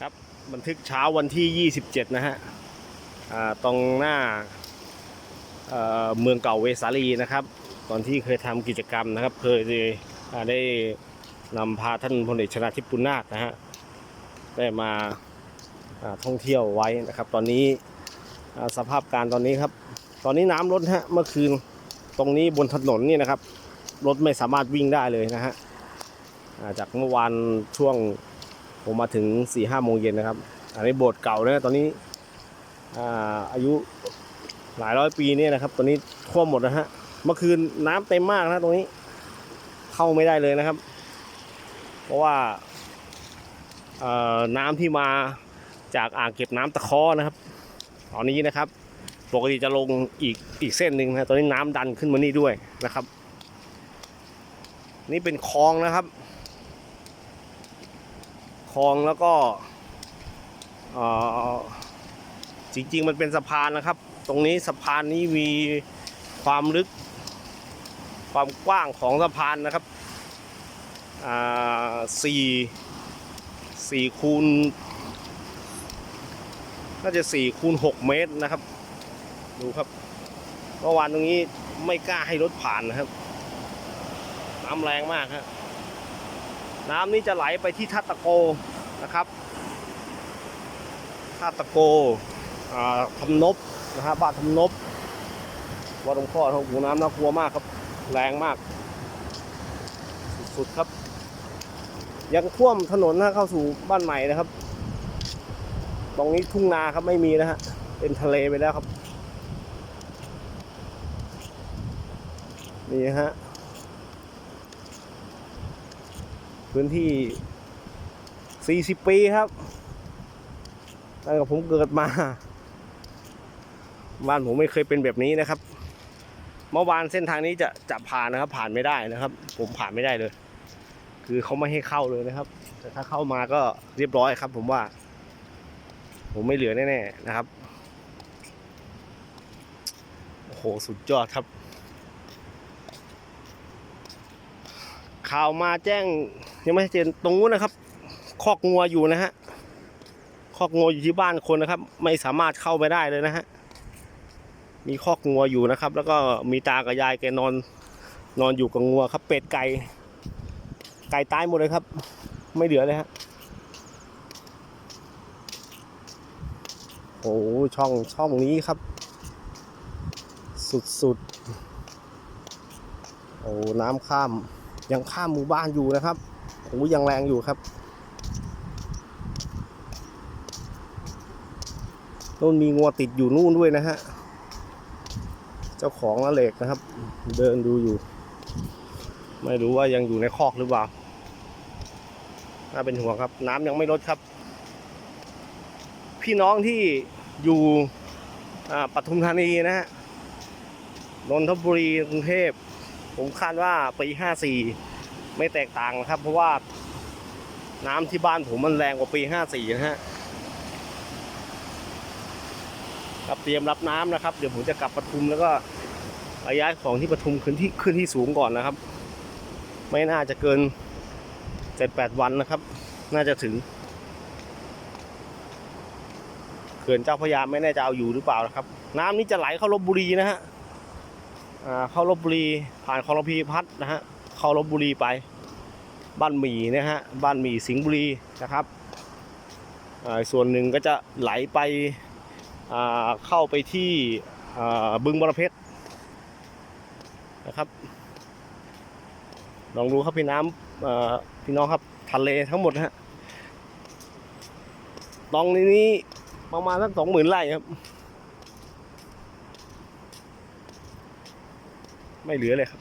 ครับบันทึกเช้าวันที่ 27 นะฮะตรงหน้าเมืองเก่าเวสาลีนะครับ ตอนที่เคยทำกิจกรรมนะครับ เคยได้นำพาท่านพลเอกชนาธิปปุณนาถนะฮะได้มาท่องเที่ยวไว้นะครับ ตอนนี้สภาพการตอนนี้ครับ ตอนนี้น้ำลดฮะเมื่อคืนตรงนี้บนถนนนี่นะครับรถไม่สามารถวิ่งได้เลยนะฮะจากเมื่อวานช่วง ผมมาถึง4ี่ห้าโมงเย็นนะครับ อันนี้โบสถ์เก่านะตอนนี้อ่าอายุหลายร้อยปีเนี่ยนะครับ ตอนนี้ท่วมหมดนะฮะ เมื่อคืนน้ำเต็มมากนะตรงนี้ เข้าไม่ได้เลยนะครับ เพราะว่าอ่อน้ำที่มาจากอ่างเก็บน้ำตะคอนะครับ ตอนนี้นะครับ ปกติจะลงอีกอีกเส้นหนึ่งนะตอนนี้น้ำดันขึ้นมานี่ด้วยนะครับ นี่เป็นคลองนะครับ องแล้วก็อ่อจริงๆมันเป็นสะพานนะครับ ตรงนี้สะพานนี้มีความลึก ความกว้างของสะพานนะครับอ่าสี่สี่คูณน่าจะสี่คูณหกเมตรนะครับ ดูครับเมื่อวานตรงนี้ไม่กล้าให้รถผ่านนะครับน้ำแรงมากครับ น้ำนี้จะไหลไปที่ทัตตะโกนะครับทัตตะโกทำนบนะฮะบ้านทำนบวัดหลวงพ่อทางหูน้ำน่ากลัวมากครับ แรงมาก สุดๆครับ ยังท่วมถนนนะเข้าสู่บ้านใหม่นะครับ ตรงนี้ทุ่งนาครับไม่มีนะฮะเป็นทะเลไปแล้วครับ นี่ฮะ พื้นที่ 40 ปีครับตั้งแต่ผมเกิดมา บ้านผมไม่เคยเป็นแบบนี้นะครับ เมื่อวานเส้นทางนี้จะจะผ่านนะครับ ผ่านไม่ได้นะครับ ผมผ่านไม่ได้เลย คือเขาไม่ให้เข้าเลยนะครับ แต่ถ้าเข้ามาก็เรียบร้อยครับ ผมว่า ผมไม่เหลือแน่ๆนะครับโอ้โหสุดยอดครับข่าวมาแจ้ง ยังไม่ชัดเจนตรงนู้นนะครับ คอกงัวอยู่นะฮะคอกงัวอยู่ที่บ้านคนนะครับ ไม่สามารถเข้าไปได้เลยนะฮะมีคอกงัวอยู่นะครับ แล้วก็มีตากับยายแกนอน นอนอยู่กับงัวครับ เป็ดไก่ไก่ตายหมดเลยครับ ไม่เหลือเลยฮะโอ้ช่องช่องนี้ครับ สุดๆโอ้น้ำข้ามยังข้ามหมู่บ้านอยู่นะครับ โอ้ยังแรงอยู่ครับนู่นมีงัวติดอยู่นู่นด้วยนะฮะ เจ้าของละเหล็กนะครับ เดินดูอยู่ ไม่รู้ว่ายังอยู่ในคอกหรือเปล่า น่าเป็นห่วงครับ น้ำยังไม่ลดครับ พี่น้องที่อยู่ปทุมธานีนะฮะนนทบุรีกรุงเทพ ผมคาดว่าปีห้าสี่ ไม่แตกต่างนะครับ เพราะว่าน้ำที่บ้านผมมันแรงกว่าปีห้าสี่นะฮะครับเตรียมรับน้ำนะครับ เดี๋ยวผมจะกลับปทุมแล้วก็ย้ายของที่ปทุมขึ้นที่ขึ้นที่สูงก่อนนะครับ ไม่น่าจะเกินเจ็ดแปดวันนะครับ น่าจะถึงเขื่อนเจ้าพระยาไม่แน่ใจเอาอยู่หรือเปล่านะครับ น้ำนี้จะไหลเข้าลบบุรีนะฮะเข้าลบบุรีผ่านคลองพีพัฒนะฮะ เข้าลบบุรีไป บ้านหมี่นะฮะบ้านหมี่สิงห์บุรีนะครับส่วนหนึ่งก็จะไหลไปเข้าไปที่บึงบรเพชรนะครับลองดูครับพี่น้ำพี่น้องครับทะเลทั้งหมดนะฮะตรงนี้ประมาณสักสองหมื่นไร่ครับ ไม่เหลือเลยครับ